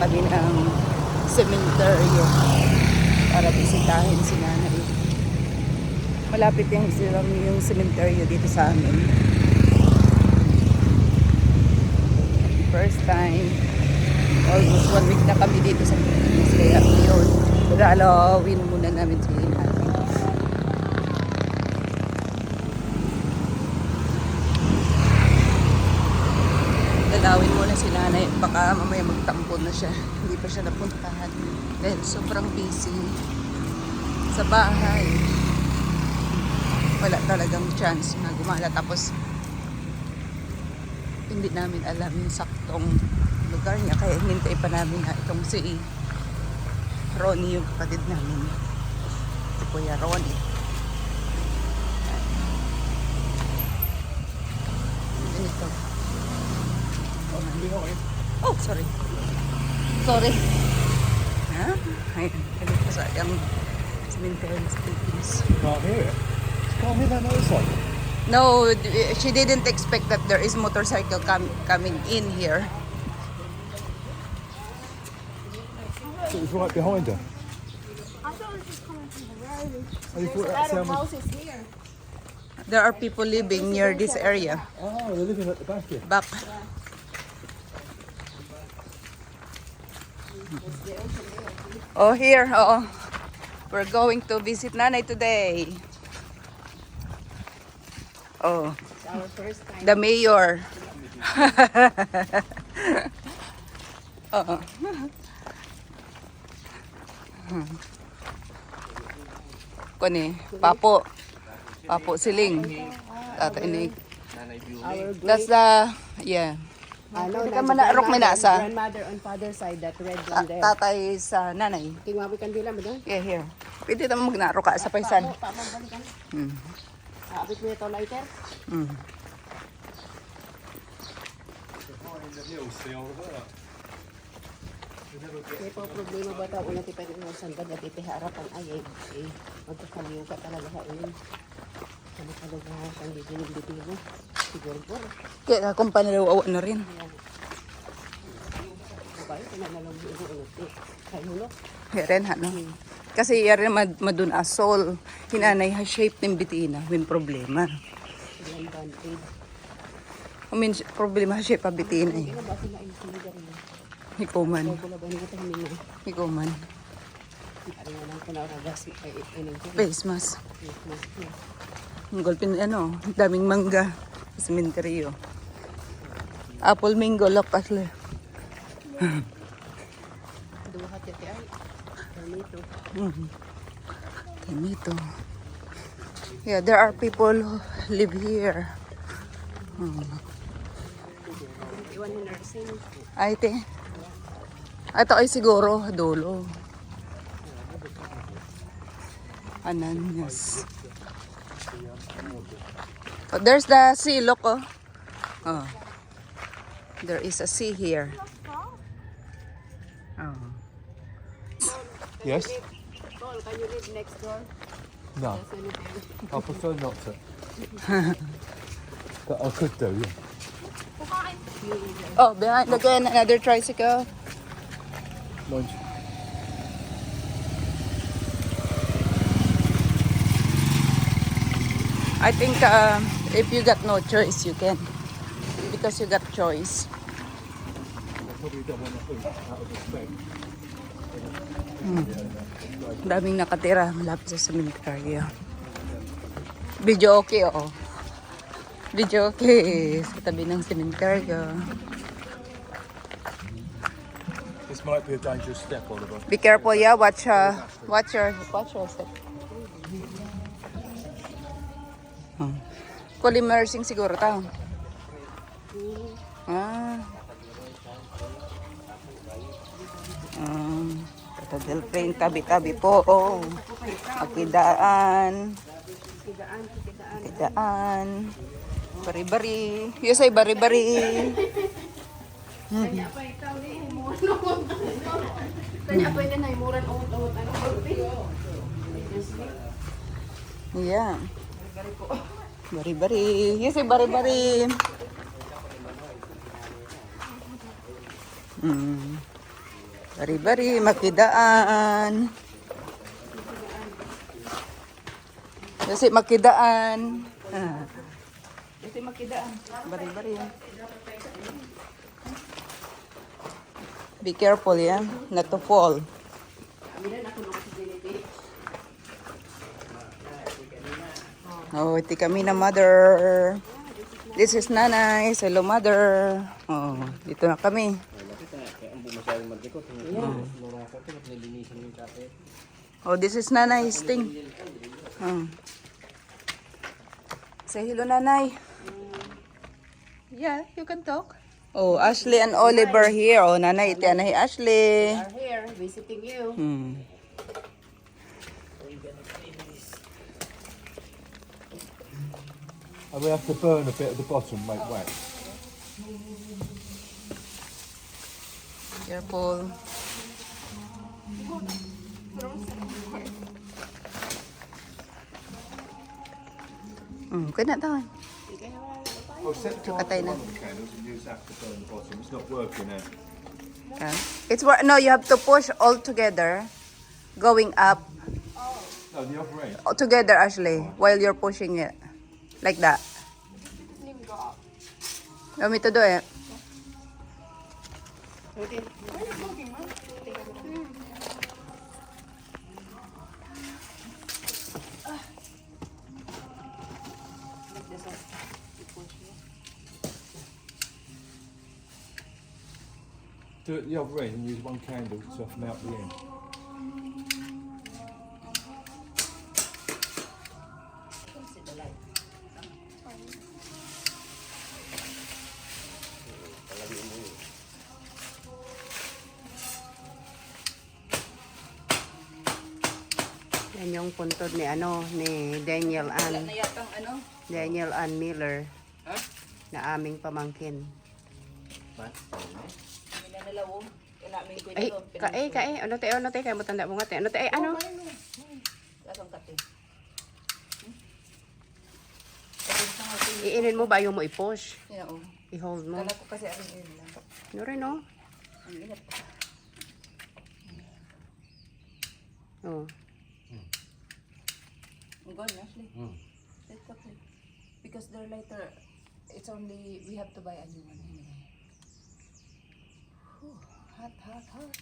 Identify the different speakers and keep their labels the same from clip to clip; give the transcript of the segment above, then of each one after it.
Speaker 1: kami ng cementerio para bisitahin si nanay. Malapit yung, yung cementerio dito sa amin. First time. Almost one week na kami dito sa Pilipinas. Kaya yun, lalawin muna namin si nanay. Dalawin muna si nanay. Baka mamaya magtampo na siya. Hindi pa siya napuntahan. Dahil sobrang busy sa bahay. Wala talagang chance na gumala. Tapos, hindi namin alam yung saktong lugar niya. Kaya hinintay pa namin na itong si Ronnie, yung kapatid namin. Si Kuya Ronnie. Ganito. Oh, Oh, sorry. Sorry. Ha? Ayun. Ganito sa yung cemetery sa Philippines.
Speaker 2: Can't hear it. Can't hear that motorcycle.
Speaker 1: No, uh, she didn't expect that there is motorcycle com- coming in here.
Speaker 2: So it was right behind her.
Speaker 3: I thought it was just coming from the road.
Speaker 2: Oh, you thought
Speaker 3: There's a lot of houses here.
Speaker 1: There are people living near this area.
Speaker 2: Oh, they're living at the back here.
Speaker 1: Back. Oh, here. Oh. We're going to visit Nanay today. Oh, the mayor. oh. Kuni, Papo. Papo Siling. Tatay ni.
Speaker 3: Our
Speaker 1: That's the, yeah.
Speaker 3: Ano,
Speaker 1: Hindi ka
Speaker 3: nasa
Speaker 1: manarok
Speaker 3: grandmother-
Speaker 1: minasa.
Speaker 3: Grandmother on father's side, that red one there.
Speaker 1: tatay sa nanay.
Speaker 3: Tingwabi kan dila mo doon.
Speaker 1: Yeah, here. Pwede naman magnaro ka sa paisan.
Speaker 3: Papabalikan.
Speaker 1: Mm.
Speaker 3: Aabot mo ito lighter.
Speaker 1: Mm.
Speaker 3: May po problema ba tayo na tipay mo sa ganda at ipiharapan ay ay ay magkakaliw ka talaga sa inyo. Ano talaga ang didinig
Speaker 1: Kaya akong panalawa na rin. Heren, ano? Kasi yari mad, madun asol. Hinanay ha shape ng bitina. Win problema.
Speaker 3: Band-aid.
Speaker 1: Umin problema ha shape pa bitina eh.
Speaker 3: Ragas ay inang ko.
Speaker 1: Face mask. Ang golpin ano, daming mangga. Cementerio. Apple mango lapasle.
Speaker 3: Duhat yati ay. Ganito.
Speaker 1: Mm. Ganito. Yeah, there are people who live here. Hmm. Ay, te. Ito ay siguro dulo. Ananyas. Oh, there's the sea, look oh. Oh. There is a sea here. Oh.
Speaker 2: Yes?
Speaker 3: Paul, can you live next door?
Speaker 2: No. I prefer not to. but I could do, yeah.
Speaker 1: Oh, behind again another tricycle.
Speaker 2: Lunch.
Speaker 1: I think uh, if you got no choice, you can. Because you got choice.
Speaker 2: Respect.
Speaker 1: Daming nakatira malapit sa cemetery. Video okay, oo. Video okay sa tabi ng cemetery.
Speaker 2: This might be a dangerous step, Oliver.
Speaker 1: Be careful, yeah. Watch, uh, watch your, watch your step. Hmm. Polymersing siguro tao. Ah. Um, Tadal train tabi-tabi po. Oh. Akidaan. Akidaan. Bari-bari. Yes ay bari-bari.
Speaker 3: Kulpi.
Speaker 1: Yeah. Bari-bari. Yes ay bari-bari. Mm. Bari-bari, makidaan. Kasi makidaan. Ah. Kasi makidaan. Bari-bari. Be careful, yeah? Not to fall. Oh, iti kami na mother. This is nanay. Hello, mother. Oh, dito na kami. Oh, this is nanay's thing. Oh. Say hello, nanay. Yeah, you can talk. Oh, Ashley and Oliver here. Oh, nanay, iti anay Ashley.
Speaker 3: Are here visiting you.
Speaker 1: Hmm.
Speaker 2: And we have to burn a bit at the bottom, make wet.
Speaker 1: Careful. Hmm, kena tahu.
Speaker 2: Oh, set the
Speaker 1: Patay na.
Speaker 2: one of the candles and use that to burn the bottom. It's not working now.
Speaker 1: Yeah. It's wor- no, you have to push all together, going up
Speaker 2: No, the other end.
Speaker 1: all together actually while you're pushing it, like that. Want me to do it?
Speaker 2: Do it the other end and use one candle to soften out the end.
Speaker 3: Puntod ni ano ni Daniel Ann.
Speaker 1: yatang ano?
Speaker 3: Daniel Ann Miller. Na aming pamangkin.
Speaker 1: Na nalawo. Kailangan ko
Speaker 3: Ay, kae, kae. Ano te, ano te, kaya mo tanda mo nga te. Ano te, ay, ano?
Speaker 1: Lasang kate.
Speaker 3: Iinin mo ba yung mo i-push?
Speaker 1: Yeah, oh.
Speaker 3: I-hold mo.
Speaker 1: Kala ko kasi ang yun lang.
Speaker 3: Ano rin, no?
Speaker 1: Ang init.
Speaker 3: Oh.
Speaker 1: Ang gone, Ashley. It's okay. Because they're later, it's only, we have to buy a new one anyway. Whew, hot, hot, hot.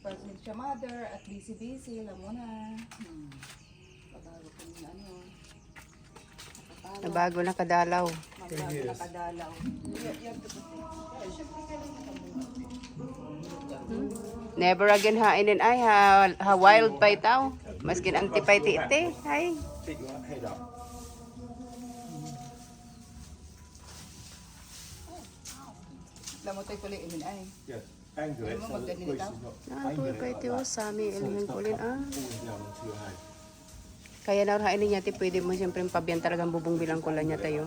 Speaker 1: Pagod siya mother at busy-busy, alam mo na. Hmm. Pagbago ko yung ano.
Speaker 3: Nabago na kadalaw.
Speaker 1: Nakadalaw. It. Yeah, syempre kailangan
Speaker 3: Never again hainin ay ha, ha wild pa itaw. Maskin antipay ti ite. Ay.
Speaker 1: Mo tayo pala imin ay.
Speaker 2: Yes. Angle it so that the is not
Speaker 3: Ah, tuwi pa
Speaker 2: So
Speaker 3: ilmin
Speaker 2: it's not
Speaker 3: kulin ah.
Speaker 2: falling down onto your hand.
Speaker 3: Kaya na hainin niya ti pwede mo siyempre pabiyan talagang bubong bilang kulan niya tayo.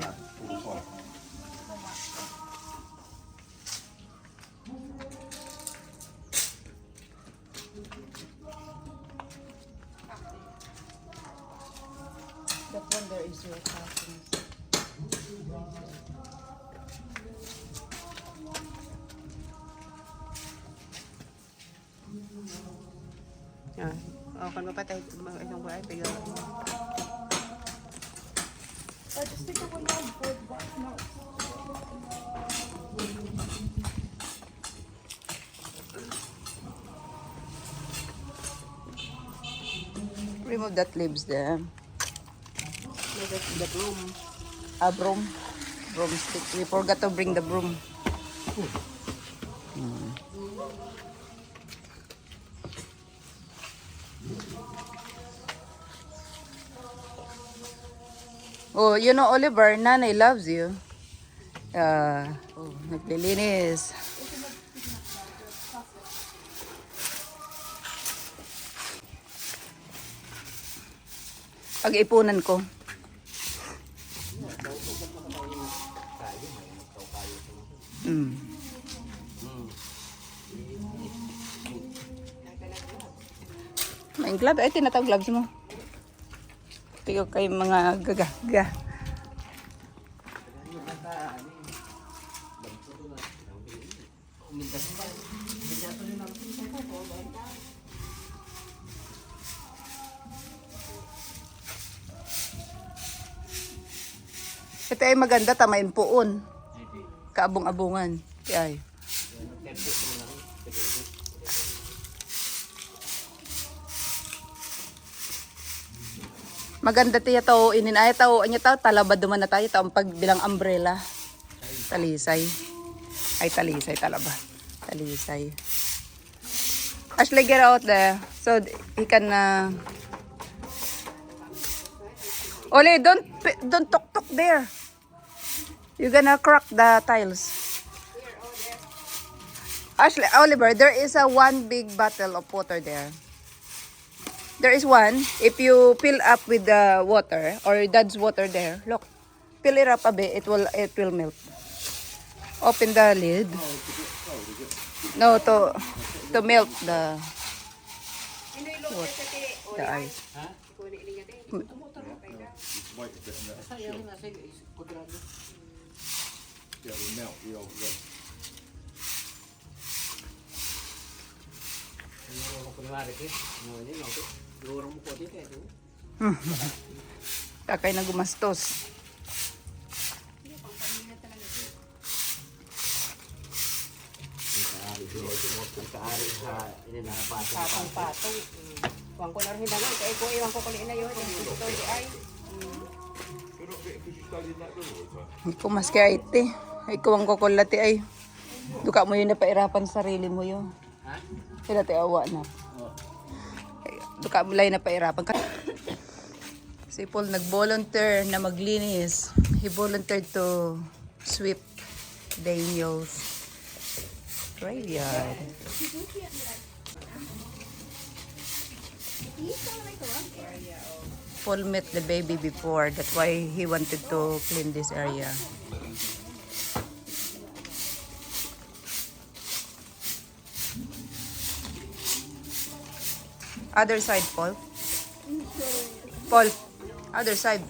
Speaker 1: That one there is your cousin.
Speaker 3: Ah. Oh, kan mapatay isang buhay pigo.
Speaker 1: Remove that leaves there.
Speaker 3: That, that room.
Speaker 1: A broom. Broomstick. We forgot to bring the broom. Hmm. Oh, you know, Oliver, nanay loves you. Ah, oh, naglilinis. Pag-ipunan ko. Mm. May glove. Ay, tinatawag gloves mo. Kayo kay mga gagaga. Ito ay maganda tamayin puon. Kaabong-abungan. Ay. Maganda tiya to inin ay tao anya tao talabad duman na tayo taong pagbilang umbrella. Talisay. Ay talisay talaba. Talisay. Ashley get out there so he can uh... Ole don't don't tok tok there. You're gonna crack the tiles. Ashley, Oliver, there is a one big bottle of water there. There is one. If you fill up with the water or dad's water there, look, fill it up a bit. It will it will melt. Open the lid. No, to to melt the what, the ice.
Speaker 2: Wait a bit and that'll chill. Yeah, it will melt the old rock.
Speaker 1: Kakay na gumastos.
Speaker 3: Patong patong. Kuang ko na rin hindangan. Kaya ko iwan ko kuliin na yun. Ito di ay.
Speaker 1: Ikaw mas kaya ite. Ikaw ang kukulati ay. Duka mo yun na pairapan sa sarili mo yun. Sila ti awa na. Ay, Duka mo lang na pairapan. Si Paul nag-volunteer na maglinis. He volunteered to sweep Daniel's graveyard. Paul met the baby before. That's why he wanted to clean this area. Other side, Paul. Paul, other side.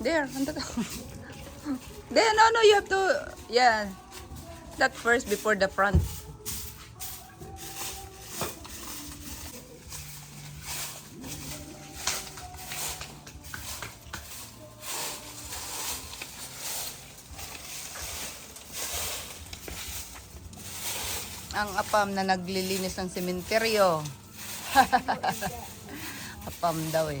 Speaker 1: There, anda. There, no, no, you have to, yeah. That first before the front. Ang apam na naglilinis ng sementeryo. apam daw eh.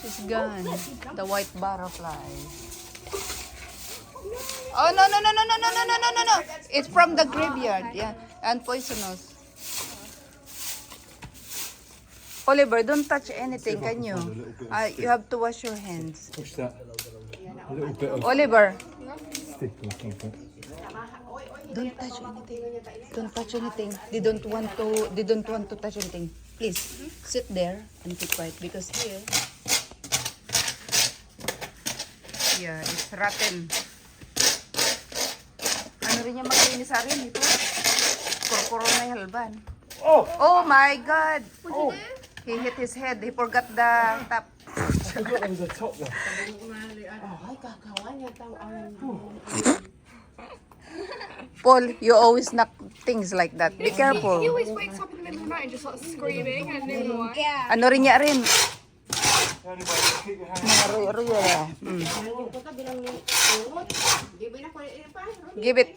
Speaker 1: She's gone. The white butterfly. Oh no no no no no no no no no no no! It's from the graveyard, yeah, and poisonous. Oliver, don't touch anything, can you? Uh, you have to wash your hands.
Speaker 2: Push that. A little bit of
Speaker 1: Oliver,
Speaker 2: stick or something.
Speaker 1: don't touch anything. Don't touch anything. They don't want to. They don't want to touch anything. Please sit there and keep quiet because here, yeah, it's rotten. Ano rin yung maglinis sa rin ito? Kurkuro na yung halban.
Speaker 2: Oh!
Speaker 1: Oh my God! Oh! He hit his head. He forgot the top.
Speaker 2: Forgot was a top one.
Speaker 3: Ay, kakawan niya tao.
Speaker 1: Paul, you always knock things like that. Be careful.
Speaker 4: He always wakes up in the middle of the night and just starts screaming. Don't know why.
Speaker 1: Ano rin niya rin? Royo-royo. Mm.
Speaker 3: Na pa?
Speaker 1: Give it.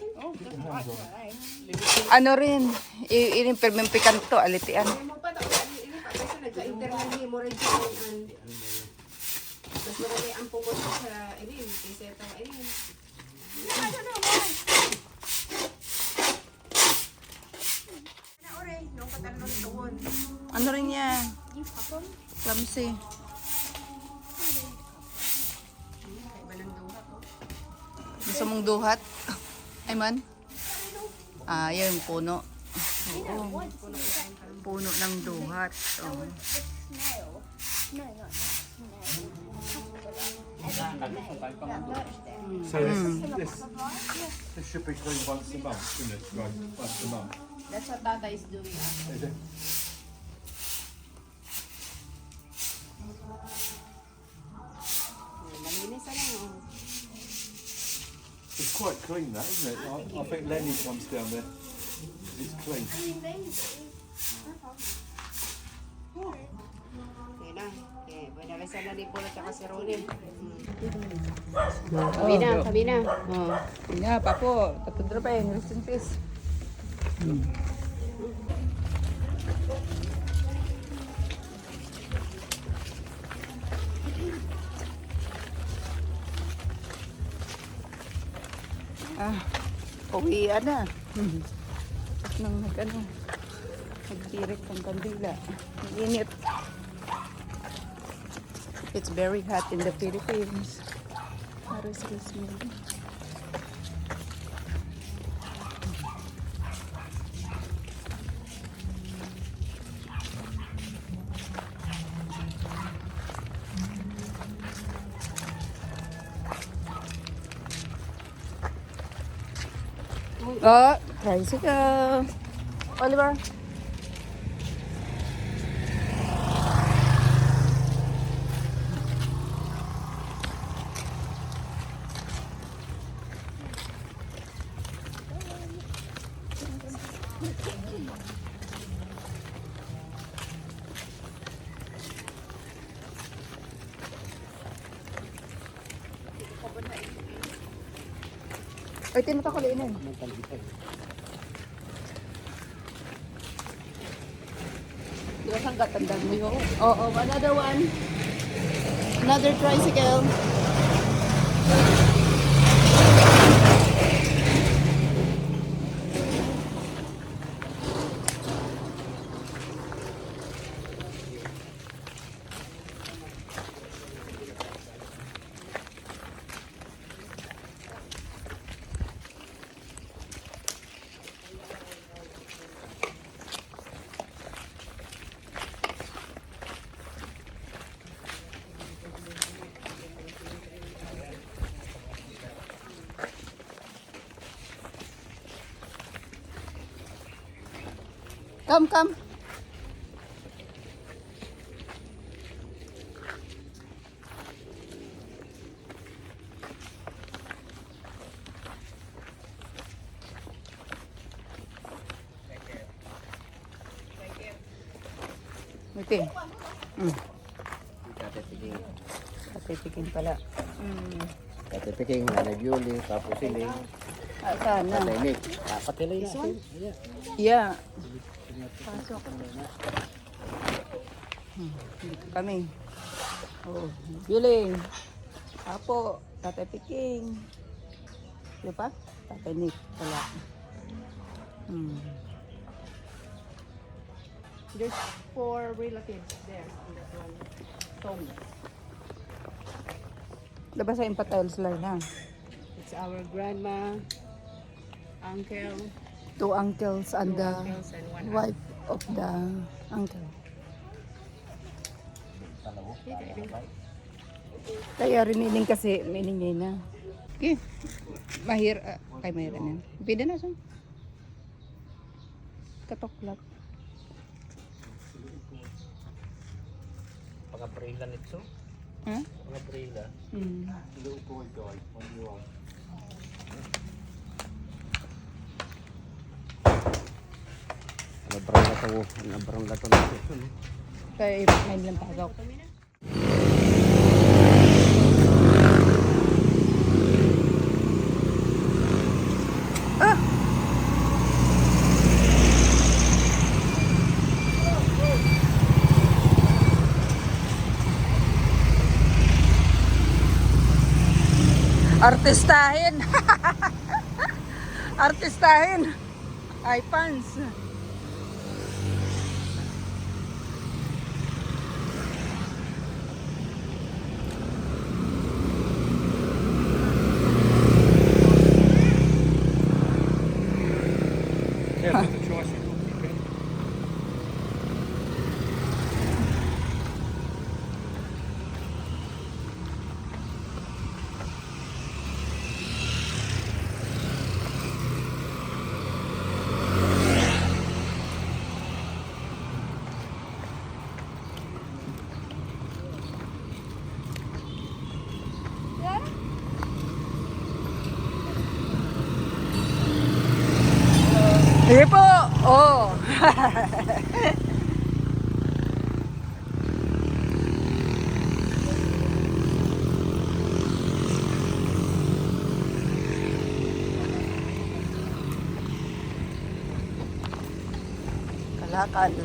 Speaker 1: Ano rin, i- ini permimpikan to, alitian.
Speaker 3: Nagka-internal hemorrhage. Mas marami ang pumot sa ini kasi ito ini. Na ore, nung patalon tuon.
Speaker 1: Ano rin yan? Clumsy. Gusto mong duhat? Ay man? Ah, yan yung puno. Oo. Puno ng duhat. Oh.
Speaker 2: So this, this, this should be cleaned once a month, shouldn't it? Right, once a month.
Speaker 3: That's what Tata is doing.
Speaker 2: Is it? It's quite clean, that isn't it? I, I think Lenny comes down there. It's clean.
Speaker 3: Okay na. Okay, pwede rin sa Nalipol at si Ronin. Kami na, kami na. Oh.
Speaker 1: Yeah, papo. Tatudro pa yun. Rest in peace. Mm. Ah, na. Hmm. Nang nag ano, nagtirik ng kandila. Ang init. It's very hot in the Philippines. Paris is Oh, tricycle. Oliver. Ay, tinutok ko liinin. Di ba saan katandang mo? Oo, another one. Another tricycle. Come, come. Buti. Mm. Patipikin pala. Mm.
Speaker 4: Katipiking, nanay Yuli, tapos sili,
Speaker 1: Ah, sana.
Speaker 4: tatay Nick. Dapat sila yun.
Speaker 1: Yeah. Hmm, dito kami. Oh, Juling. Apo, Tatay Piking. Di ba? Tatay Nick pala. Hmm.
Speaker 3: There's four relatives there in that one tomb.
Speaker 1: Diba sa impatiles line na?
Speaker 3: It's our grandma, uncle,
Speaker 1: Two uncles and
Speaker 3: two
Speaker 1: the
Speaker 3: uncles, and one
Speaker 1: wife of the uncle. Kaya riniling kasi miningay na. Okay. Mahir, ah, kay mahir na. Pwede na siya. Katoklat.
Speaker 4: Pagka-prila nito.
Speaker 1: Ha?
Speaker 4: Pagka-prila.
Speaker 1: Hmm.
Speaker 2: Little boy died one
Speaker 4: Nabrang lato. Oh. Nabrang lato natin.
Speaker 1: Kaya may lang pasok. Ah! Artistahin. Artistahin. Ay, pants. Sige po. Oh. Kalakal.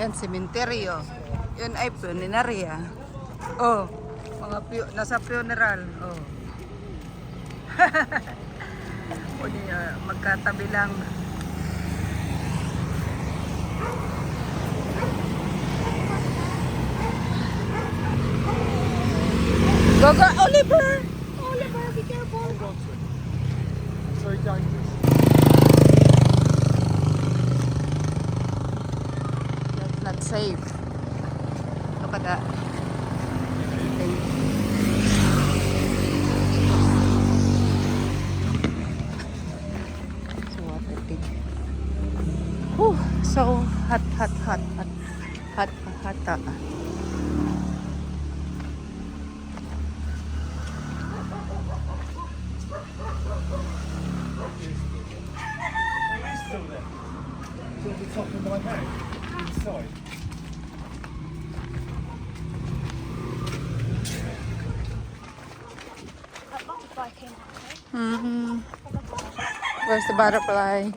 Speaker 1: Yan, sementeryo. Yan ay funeraria. Oh, mga pu nasa funeral. Oh. o di, ah, magkatabi lang. Go, go! Oliver, be careful!
Speaker 2: It's very dangerous.
Speaker 1: That's not safe. Look at that. So water. Whew, so hot, hot, hot, hot, hot, hot, hot. Butterfly?